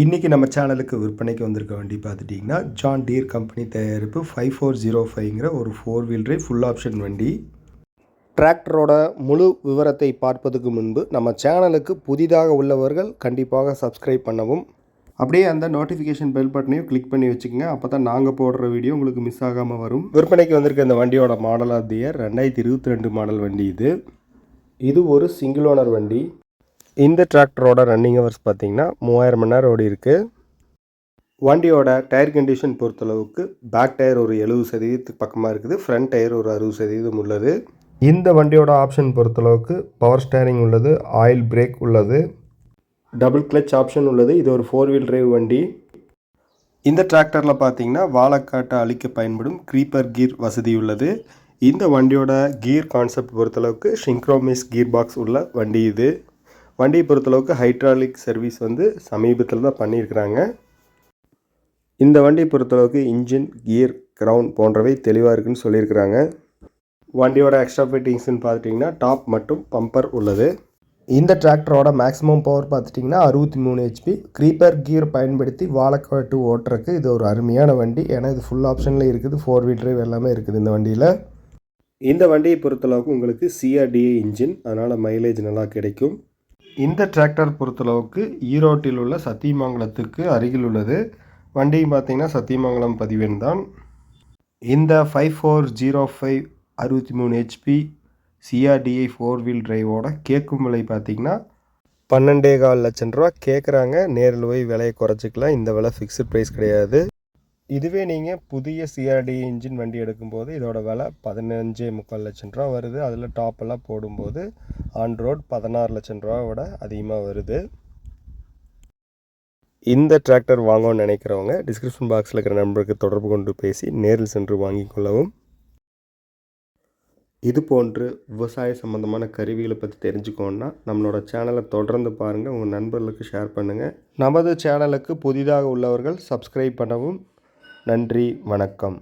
இன்றைக்கி நம்ம சேனலுக்கு விற்பனைக்கு வந்திருக்க வண்டி பார்த்துட்டிங்கன்னா ஜான் டீர் கம்பெனி தயாரிப்பு ஃபைவ் ஃபோர் ஜீரோ ஃபைவ்ங்கிற ஒரு four wheel drive full option வண்டி. டிராக்டரோட முழு விவரத்தை பார்ப்பதுக்கு முன்பு நம்ம சேனலுக்கு புதிதாக உள்ளவர்கள் கண்டிப்பாக சப்ஸ்கிரைப் பண்ணவும் அப்படியே அந்த நோட்டிஃபிகேஷன் பெல் பட்டனையும் கிளிக் பண்ணி வச்சுக்கோங்க. அப்போ தான் நாங்கள் போடுற வீடியோ உங்களுக்கு மிஸ் ஆகாமல் வரும். விற்பனைக்கு வந்திருக்க இந்த வண்டியோட மாடல் ஆஃப் தி இயர் ரெண்டாயிரத்தி இருபத்தி ரெண்டு மாடல் வண்டி இது. இது ஒரு சிங்கிள் ஓனர் வண்டி. இந்த டிராக்டரோட ரன்னிங் ஹவர்ஸ் பார்த்தீங்கன்னா மூவாயிரம் மணி நேரம் ஓடி இருக்குது வண்டியோட டயர் கண்டிஷன் பொறுத்தளவுக்கு பேக் டயர் ஒரு எழுபது சதவீதத்துக்கு பக்கமாக இருக்குது. ஃப்ரண்ட் டயர் ஒரு அறுபது சதவீதம் உள்ளது. இந்த வண்டியோட ஆப்ஷன் பொறுத்தளவுக்கு பவர் ஸ்டேரிங் உள்ளது ஆயில் பிரேக் உள்ளது டபுள் கிளச் ஆப்ஷன் உள்ளது. இது ஒரு ஃபோர் வீல் டிரைவ் வண்டி. இந்த டிராக்டரில் பார்த்தீங்கன்னா வாழைக்காட்டை அழிக்க பயன்படும் க்ரீப்பர் கீர் வசதி உள்ளது. இந்த வண்டியோட கீர் கான்செப்ட் பொறுத்தளவுக்கு ஷிங்க்ரோமிஸ் கீர் பாக்ஸ் உள்ள வண்டி இது. வண்டியை பொறுத்தளவுக்கு ஹைட்ராலிக் சர்வீஸ் வந்து சமீபத்தில் தான் பண்ணியிருக்கிறாங்க. இந்த வண்டியை பொறுத்தளவுக்கு இன்ஜின் கியர் கிரவுண்ட் போன்றவை தெளிவாக இருக்குன்னு சொல்லியிருக்கிறாங்க. வண்டியோட எக்ஸ்ட்ரா ஃபிட்டிங்ஸ்னு பார்த்துட்டிங்கன்னா டாப் மற்றும் பம்பர் உள்ளது. இந்த டிராக்டரோட மேக்ஸிமம் பவர் பார்த்துட்டிங்கன்னா அறுபத்தி மூணு ஹெச்பி க்ரீப்பர் கியர் பயன்படுத்தி வாழைக்காட்டு ஓட்டுறக்கு இது ஒரு அருமையான வண்டி. ஏன்னா இது ஃபுல் ஆப்ஷனில் இருக்குது ஃபோர் வீல் ட்ரைவ் எல்லாமே இருக்குது இந்த வண்டியில். இந்த வண்டியை பொறுத்தளவுக்கு உங்களுக்கு சிஆர்டிஏ இன்ஜின் அதனால் மைலேஜ் நல்லா கிடைக்கும். இந்த டிராக்டர் பொறுத்தளவுக்கு ஈரோட்டில் உள்ள சத்தியமங்கலத்துக்கு அருகில் உள்ளது. வண்டியும் பார்த்தீங்கன்னா சத்தியமங்கலம் பதிவெண் தான். இந்த ஃபைவ் ஃபோர் ஜீரோ ஃபைவ் அறுபத்தி மூணு ஹெச்பி சிஆர்டிஐ ஃபோர் வீல் டிரைவோட கேட்கும் விலை பார்த்திங்கன்னா பன்னெண்டே கால் லட்சம் ரூபா. கேட்குறாங்க நேரில் போய் விலையை குறைச்சிக்கலாம். இந்த விலை ஃபிக்ஸட் ப்ரைஸ் கிடையாது. இதுவே நீங்கள் புதிய சிஆர்டி இன்ஜின் வண்டி எடுக்கும்போது இதோட விலை பதினஞ்சே முக்கால் லட்சம் ரூபா வருது. அதில் டாப்பெல்லாம் போடும்போது ஆன் ரோட் பதினாறு லட்சம் ரூபாவோட அதிகமாக வருது. இந்த டிராக்டர் வாங்கணும்னு நினைக்கிறவங்க டிஸ்கிரிப்ஷன் பாக்ஸில் இருக்கிற நம்பருக்கு தொடர்பு கொண்டு பேசி நேரில் சென்று வாங்கிக் கொள்ளவும். இது போன்று விவசாய சம்மந்தமான கருவிகளை பற்றி தெரிஞ்சுக்கோன்னா நம்மளோட சேனலை தொடர்ந்து பாருங்கள் உங்கள் நண்பர்களுக்கு ஷேர் பண்ணுங்கள் நமது சேனலுக்கு புதிதாக உள்ளவர்கள் சப்ஸ்கிரைப் பண்ணவும் நன்றி வணக்கம்.